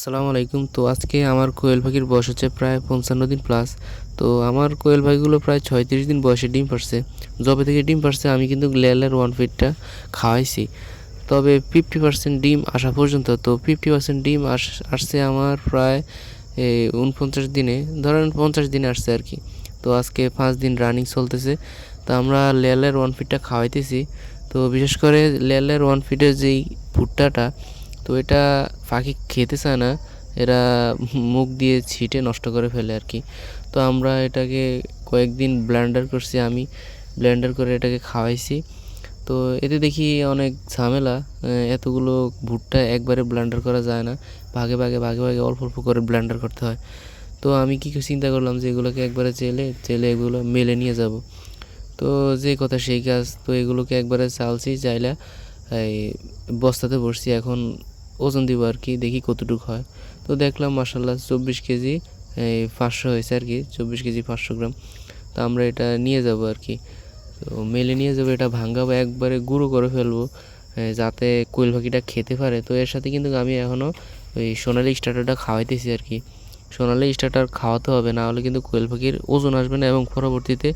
আসসালামু আলাইকুম। তো আজকে আমার কোয়েল পাখির বয়স হচ্ছে প্রায় পঞ্চান্ন দিন প্লাস তো আমার কোয়েল পাখিগুলো প্রায় ছয়ত্রিশ দিন বয়সে ডিম পারছে। যবে থেকে ডিম পারছে, আমি কিন্তু লেয়ালের ওয়ান ফিটটা খাওয়াইছি। তবে ফিফটি পার্সেন্ট ডিম আসা পর্যন্ত, তো ফিফটি পার্সেন্ট ডিম আস, আসছে আমার প্রায় উনপঞ্চাশ দিনে। ধরেন পঞ্চাশ দিনে আসছে আর কি তো আজকে পাঁচ দিন রানিং চলতেছে। তো আমরা লেয়ালের ওয়ান ফিটটা খাওয়াইতেছি। তো বিশেষ করে লেয়ালের ওয়ান ফিটের যেই ভুট্টাটা তো এটা পাখি খেতে চায় না, এরা মুখ দিয়ে ছিটে নষ্ট করে ফেলে আর কি। তো আমরা এটাকে কয়েকদিন ব্লেন্ডার করছি, আমি ব্লেন্ডার করে এটাকে খাওয়াইছি। তো এতে দেখি অনেক ঝামেলা এতগুলো ভুট্টা একবারে ব্লেন্ডার করা যায় না, ভাগে ভাগে ভাগে ভাগে অল্প অল্প করে ব্লেন্ডার করতে হয়। তো আমি কি চিন্তা করলাম যে এগুলোকে একবারে চেলে চেলে এগুলো মেলে নিয়ে যাব। তো যে কথা সেই কাজ, তো এগুলোকে একবারে চালছি, চাইলা, এই বস্তাতে বসছি। এখন ওজন দিব আর কি, দেখি কতটুকু হয়। তো দেখলাম মাসাল্লাহ চব্বিশ কেজি পাঁচশো হয়েছে আর কি, চব্বিশ কেজি পাঁচশো গ্রাম। তো আমরা এটা নিয়ে যাব আর কি। তো মেলে নিয়ে যাব, এটা ভাঙ্গাবো একবারে গুঁড়ো করে ফেলব যাতে কোয়েল পাখিটা খেতে পারে। তো এর সাথে কিন্তু আমি এখনও ওই সোনালি স্টার্টারটা খাওয়াইতেছি আর কি। সোনালি স্টার্টার খাওয়াতে হবে, না হলে কিন্তু কোয়েল পাখির ওজন আসবে না এবং পরবর্তীতে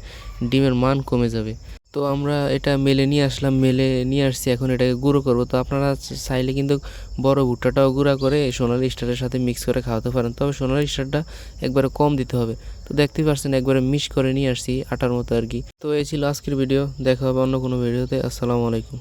ডিমের মান কমে যাবে। তো আমরা এটা মেলে নিয়ে আসলাম, মেলে নিয়ে আসছি, এখন এটাকে গুঁড়ো করব। তো আপনারা চাইলে কিন্তু বড় ভুট্টাটাও গুঁড়া করে সোনালি স্টারের সাথে মিক্স করে খাওয়াতে পারেন। তবে সোনালি স্টারটা একবারে কম দিতে হবে। তো দেখতেই পারছেন, একবারে মিক্স করে নিয়ে আসছি আটার মতো আর কি। তো এই ছিল আজকের ভিডিও। দেখা হবে অন্য কোনো ভিডিওতে। আসসালামু আলাইকুম।